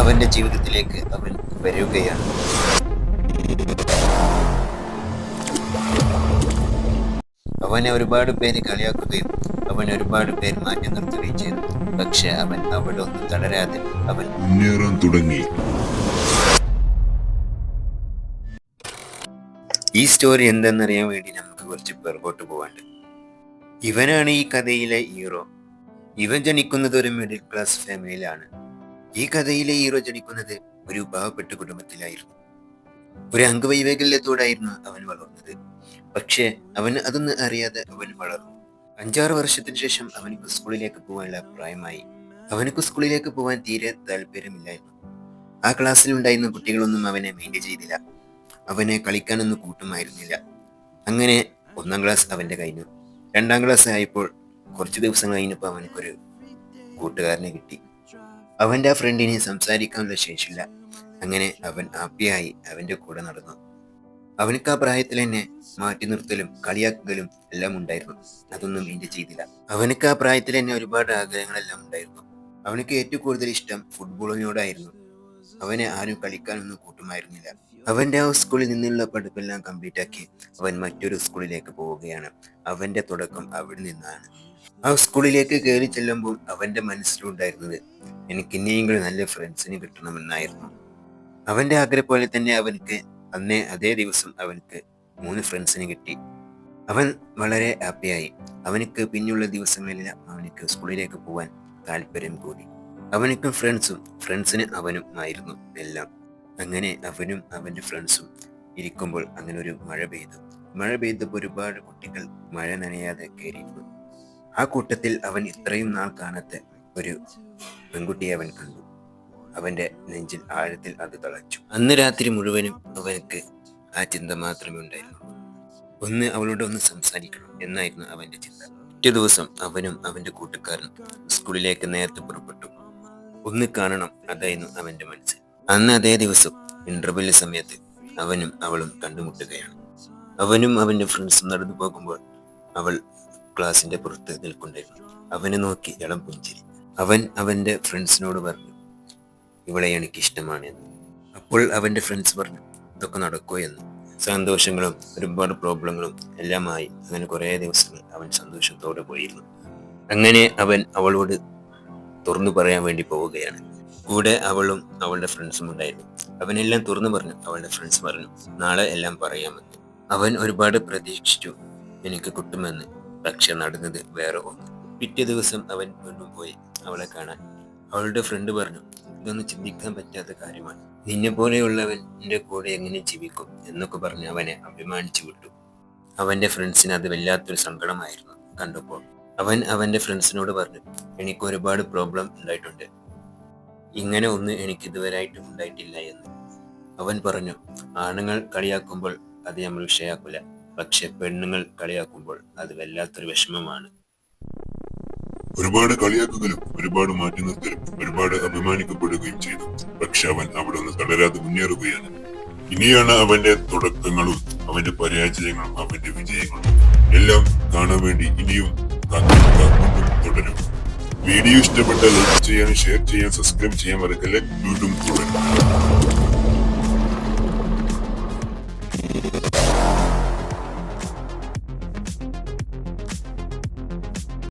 അവന്റെ ജീവിതത്തിലേക്ക് അവൻ വരികയാണ്. അവനെ ഒരുപാട് പേര് കളിയാക്കുകയും അവൻ ഒരുപാട് പേര് മാറ്റി നിർത്തുകയും ചെയ്തു. പക്ഷെ അവൻ അവിടെ ഒന്നും തളരാതെ അവൻ മുന്നേറാൻ തുടങ്ങി. ഈ സ്റ്റോറി എന്തെന്നറിയാൻ വേണ്ടി നമുക്ക് കുറച്ച് പിറകോട്ട് പോകാണ്ട് ഇവനാണ് ഈ കഥയിലെ ഹീറോ. ഇവൻ ജനിക്കുന്നത് ഒരു മിഡിൽ ക്ലാസ് ഫാമിലിയിലാണ്. ഈ കഥയിലെ ഹീറോ ജനിക്കുന്നത് ഒരു പാവപ്പെട്ട കുടുംബത്തിലായിരുന്നു. ഒരു അംഗവൈവൈകല്യത്തോടായിരുന്നു അവൻ വളർന്നത്. പക്ഷേ അവൻ അതൊന്നും അറിയാതെ അവൻ വളർന്നു. അഞ്ചാറ് വർഷത്തിന് ശേഷം അവനക്ക് സ്കൂളിലേക്ക് പോകാനുള്ള പ്രായമായി. അവനക്ക് സ്കൂളിലേക്ക് പോകാൻ തീരെ താല്പര്യമില്ലായിരുന്നു. ആ ക്ലാസ്സിൽ ഉണ്ടായിരുന്ന കുട്ടികളൊന്നും അവനെ മെയിന്റെയിൻ ചെയ്തില്ല. അവനെ കളിക്കാനൊന്നും കൂട്ടുമായിരുന്നില്ല. അങ്ങനെ ഒന്നാം ക്ലാസ് അവന്റെ കഴിഞ്ഞു രണ്ടാം ക്ലാസ് ആയപ്പോൾ കുറച്ച് ദിവസം കഴിഞ്ഞപ്പോൾ അവനക്കൊരു കൂട്ടുകാരനെ കിട്ടി. അവന്റെ ആ ഫ്രണ്ടിന് സംസാരിക്കാനുള്ള ശേഷിയില്ല. അങ്ങനെ അവൻ ഹാപ്പിയായി അവന്റെ കൂടെ നടന്നു. അവനക്ക് ആ പ്രായത്തിൽ തന്നെ മാറ്റി നിർത്തലും കളിയാക്കലും എല്ലാം ഉണ്ടായിരുന്നു. അതൊന്നും എന്റെ ചെയ്തില്ല. അവനക്ക് ആ പ്രായത്തിൽ തന്നെ ഒരുപാട് ആഗ്രഹങ്ങളെല്ലാം ഉണ്ടായിരുന്നു. അവനക്ക് ഏറ്റവും കൂടുതൽ ഇഷ്ടം ഫുട്ബോളിനോടായിരുന്നു അവനെ ആരും കളിക്കാനൊന്നും കൂട്ടുമായിരുന്നില്ല. അവന്റെ ആ സ്കൂളിൽ നിന്നുള്ള പഠിപ്പെല്ലാം കംപ്ലീറ്റ് ആക്കി അവൻ മറ്റൊരു സ്കൂളിലേക്ക് പോവുകയാണ്. അവന്റെ തുടക്കം അവിടെ നിന്നാണ്. ആ സ്കൂളിലേക്ക് കയറി ചെല്ലുമ്പോൾ അവന്റെ മനസ്സിലുണ്ടായിരുന്നത് എനിക്ക് ഇനിയെങ്കിലും നല്ല ഫ്രണ്ട്സിനെ കിട്ടണമെന്നായിരുന്നു. അവന്റെ ആഗ്രഹം പോലെ തന്നെ അവനക്ക് അന്നേ അതേ ദിവസം അവനക്ക് മൂന്ന് ഫ്രണ്ട്സിനെ കിട്ടി. അവൻ വളരെ ഹാപ്പിയായി അവനക്ക് പിന്നെയുള്ള ദിവസങ്ങളിലെല്ലാം അവനക്ക് സ്കൂളിലേക്ക് പോകാൻ താല്പര്യം കൂടി. അവനക്കും ഫ്രണ്ട്സും ഫ്രണ്ട്സിന് അവനും ആയിരുന്നു എല്ലാം. അങ്ങനെ അവനും അവന്റെ ഫ്രണ്ട്സും ഇരിക്കുമ്പോൾ അങ്ങനെ ഒരു മഴ പെയ്തു. മഴ പെയ്തപ്പോൾ ഒരുപാട് കുട്ടികൾ മഴ നനയാതെ കയറിയിരുന്നു ആ കൂട്ടത്തിൽ അവൻ ഇത്രയും നാൾ കാണാത്ത ഒരു പെൺകുട്ടിയെ അവൻ കണ്ടു. അവന്റെ നെഞ്ചിൽ ആഴത്തിൽ അത് തളച്ചു. അന്ന് രാത്രി മുഴുവനും അവനക്ക് ആ ചിന്ത മാത്രമേ ഉണ്ടായിരുന്നു. ഒന്ന് അവളോട് ഒന്ന് സംസാരിക്കണം എന്നായിരുന്നു അവന്റെ ചിന്ത. ഒറ്റ ദിവസം അവനും അവന്റെ കൂട്ടുകാരനും സ്കൂളിലേക്ക് നേരത്തെ പുറപ്പെട്ടു. ഒന്ന് കാണണം അതായിരുന്നു അവന്റെ മനസ്സ്. അന്ന് അതേ ദിവസം ഇന്റർവെൽ സമയത്ത് അവനും അവളും കണ്ടുമുട്ടുകയാണ്. അവനും അവന്റെ ഫ്രണ്ട്സും നടന്നു പോകുമ്പോൾ അവൾ ക്ലാസിന്റെ പുറത്ത് നിൽക്കുന്നുണ്ടായിരുന്നു. അവനെ നോക്കി ഇളം പുഞ്ചിരി. അവൻ അവന്റെ ഫ്രണ്ട്സിനോട് പറഞ്ഞു ഇവളെ എനിക്ക് ഇഷ്ടമാണ് എന്ന്. അപ്പോൾ അവന്റെ ഫ്രണ്ട്സ് പറഞ്ഞു ഇതൊക്കെ നടക്കോ എന്ന്. സന്തോഷങ്ങളും ഒരുപാട് പ്രോബ്ലങ്ങളും എല്ലാമായി അങ്ങനെ കുറേ ദിവസങ്ങൾ അവൻ സന്തോഷത്തോടെ പോയിരുന്നു. അങ്ങനെ അവൻ അവളോട് തുറന്നു പറയാൻ വേണ്ടി പോവുകയാണ്. കൂടെ അവളും അവളുടെ ഫ്രണ്ട്സും ഉണ്ടായിരുന്നു. അവനെല്ലാം തുറന്നു പറഞ്ഞു അവളുടെ ഫ്രണ്ട്സ് പറഞ്ഞു നാളെ എല്ലാം പറയാമെന്ന്. അവൻ ഒരുപാട് പ്രതീക്ഷിച്ചു എനിക്ക് കിട്ടുമെന്ന്. പക്ഷെ നടന്നത് വേറെ ഒന്ന്. പിറ്റേ ദിവസം അവൻ വീണ്ടും പോയി അവളെ കാണാൻ. അവളുടെ ഫ്രണ്ട് പറഞ്ഞു ഇതൊന്നും ചിന്തിക്കാൻ പറ്റാത്ത കാര്യമാണ്. നിന്നെ പോലെയുള്ളവൻ എന്റെ കൂടെ എങ്ങനെ ജീവിക്കും? എന്നൊക്കെ പറഞ്ഞ് അവനെ അഭിമാനിച്ചു വിട്ടു. അവന്റെ ഫ്രണ്ട്സിന് അത് വല്ലാത്തൊരു സങ്കടമായിരുന്നു കണ്ടപ്പോൾ. അവൻ അവന്റെ ഫ്രണ്ട്സിനോട് പറഞ്ഞു എനിക്ക് ഒരുപാട് പ്രോബ്ലം ഉണ്ടായിട്ടുണ്ട്. ഇങ്ങനെ ഒന്ന് എനിക്ക് ഇതുവരായിട്ടും ഉണ്ടായിട്ടില്ല എന്ന്. അവൻ പറഞ്ഞു ആണുങ്ങൾ കളിയാക്കുമ്പോൾ അത് നമ്മൾ വിഷയാക്കില്ല പക്ഷെ പെണ്ണുങ്ങൾ കളിയാക്കുമ്പോൾ അത് വല്ലാത്തൊരു വിഷമമാണ്. ഒരുപാട് കളിയാക്കുകയും ഒരുപാട് മാറ്റി നിർത്തലും ഒരുപാട് അഭിമാനിക്കപ്പെടുകയും ചെയ്തു. പക്ഷെ അവൻ അവിടെ നിന്ന് തളരാതെ മുന്നേറുകയാണ്. ഇനിയാണ് അവന്റെ തുടക്കങ്ങളും അവന്റെ പരാജയങ്ങളും അവന്റെ വിജയങ്ങളും. എല്ലാം കാണാൻ വേണ്ടി ഇനിയും തുടരും. വീഡിയോ ഇഷ്ടപ്പെട്ടാൽ ലൈക്ക് ചെയ്യാൻ ഷെയർ ചെയ്യാൻ സബ്സ്ക്രൈബ് ചെയ്യാൻ മറക്കല്ലേ? വീണ്ടും തുടരും.